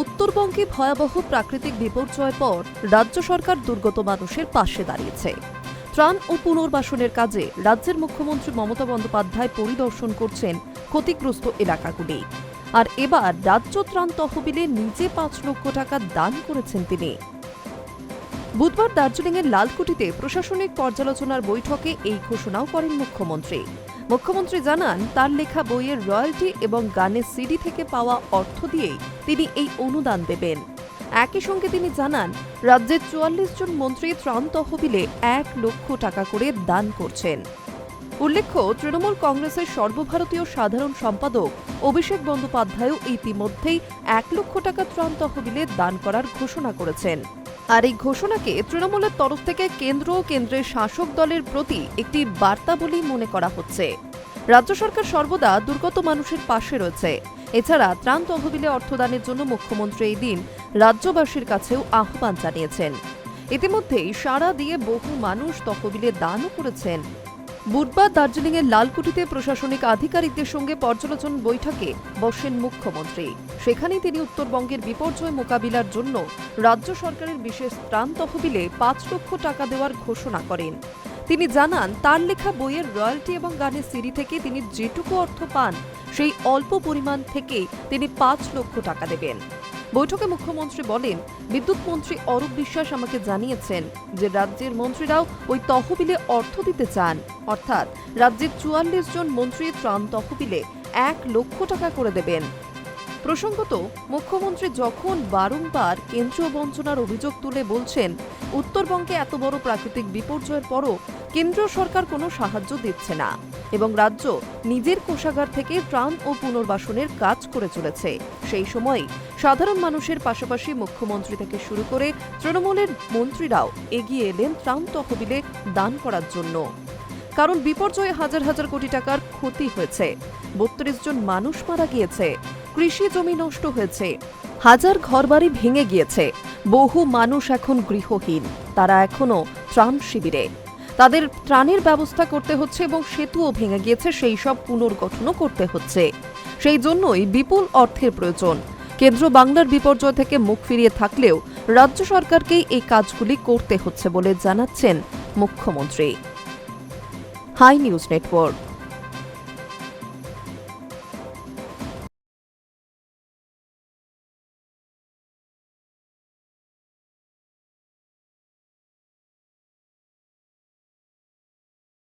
উত্তরবঙ্গে ভয়াবহ প্রাকৃতিক বিপর্যয়ের পর রাজ্য সরকার দুর্গত মানুষের পাশে দাঁড়িয়েছে। ত্রাণ ও পুনর্বাসনের কাজে রাজ্যের মুখ্যমন্ত্রী মমতা বন্দ্যোপাধ্যায় পরিদর্শন করছেন ক্ষতিগ্রস্ত এলাকাগুলি। আর এবার রাজ্য ত্রাণ তহবিলে নিজে পাঁচ লক্ষ টাকা দান করেছেন তিনি। বুধবার দার্জিলিংয়ের লালকুটিতে প্রশাসনিক পর্যালোচনার বৈঠকে এই ঘোষণাও করেন মুখ্যমন্ত্রী। মুখ্যমন্ত্রী জানান, তার লেখা বইয়ের রয়্যালটি এবং গানের সিডি থেকে পাওয়া অর্থ দিয়েই তিনি এই অনুদান দেবেন। একই সঙ্গে তিনি জানান, রাজ্যের চুয়াল্লিশ জন মন্ত্রী ত্রাণ তহবিলে এক লক্ষ টাকা করে দান করছেন। উল্লেখ্য, তৃণমূল কংগ্রেসের সর্বভারতীয় সাধারণ সম্পাদক অভিষেক বন্দ্যোপাধ্যায়ও ইতিমধ্যেই এক লক্ষ টাকা ত্রাণ তহবিলে দান করার ঘোষণা করেছেন। আর এই ঘোষণাকে তৃণমূলের তরফ থেকে কেন্দ্র ও কেন্দ্রের শাসক দলের প্রতি একটি বার্তা বলেই মনে করা হচ্ছে। রাজ্য সরকার সর্বদা দুর্গত মানুষের পাশে রয়েছে। এছাড়া ত্রাণ তহবিলে অর্থদানের জন্য মুখ্যমন্ত্রী এই দিন রাজ্যবাসীর কাছেও আহ্বান জানিয়েছেন। ইতিমধ্যেই সাড়া দিয়ে বহু মানুষ তহবিলে দানও করেছেন। বুধবার দার্জিলিংয়ের লালকুটিতে প্রশাসনিক আধিকারিকদের সঙ্গে পর্যালোচন বৈঠকে বসেন মুখ্যমন্ত্রী। সেখানেই তিনি উত্তরবঙ্গের বিপর্যয় মোকাবিলার জন্য রাজ্য সরকারের বিশেষ ত্রাণ তহবিলে পাঁচ লক্ষ টাকা দেওয়ার ঘোষণা করেন। তিনি জানান, তার লেখা বইয়ের রয়্যালটি এবং গানের সিডি থেকে তিনি যেটুকু অর্থ পান, সেই অল্প পরিমাণ থেকে তিনি পাঁচ লক্ষ টাকা দেবেন। বৈঠকে মুখ্যমন্ত্রী বলেন, বিদ্যুৎ মন্ত্রী অরূপ বিশ্বাস আমাকে জানিয়েছেন যে রাজ্যের মন্ত্রীরাও ওই তহবিলে অর্থ দিতে চান। অর্থাৎ রাজ্যের চুয়াল্লিশ জন মন্ত্রী ত্রাণ তহবিলে এক লক্ষ টাকা করে দেবেন। প্রসঙ্গত, মুখ্যমন্ত্রী যখন বারংবার কেন্দ্রীয় বঞ্চনার অভিযোগ তুলে বলছেন, উত্তরবঙ্গে এত বড় প্রাকৃতিক বিপর্যয়ের পরও কেন্দ্রীয় সরকার কোনো সাহায্য দিচ্ছে না এবং রাজ্য নিজের কোষাগার থেকে ত্রাণ ও পুনর্বাসনের কাজ করে চলেছে। সেই সময় সাধারণ মানুষের পাশাপাশি মুখ্যমন্ত্রী থেকে শুরু করে তৃণমূলের মন্ত্রীরাও এগিয়ে এলেন ত্রাণ তহবিলে দান করার জন্য। কারণ বিপর্যয়ে হাজার হাজার কোটি টাকার ক্ষতি হয়েছে। বত্রিশ জন মানুষ মারা গিয়েছে। কৃষি জমি নষ্ট হয়েছে। হাজার ঘরবাড়ি ভেঙে গিয়েছে। বহু মানুষ এখন গৃহহীন। তারা এখনও ত্রাণ শিবিরে। তাদের ত্রাণের ব্যবস্থা করতে হচ্ছে এবং সেতুও ভেঙে গিয়েছে, সেই সব পুনর্গঠনও করতে হচ্ছে। সেই জন্যই বিপুল অর্থের প্রয়োজন। কেন্দ্র বাংলার বিপর্যয় থেকে মুখ ফিরিয়ে থাকলেও রাজ্য সরকারকেই এই কাজগুলি করতে হচ্ছে বলে জানাচ্ছেন মুখ্যমন্ত্রী। Hi News Network.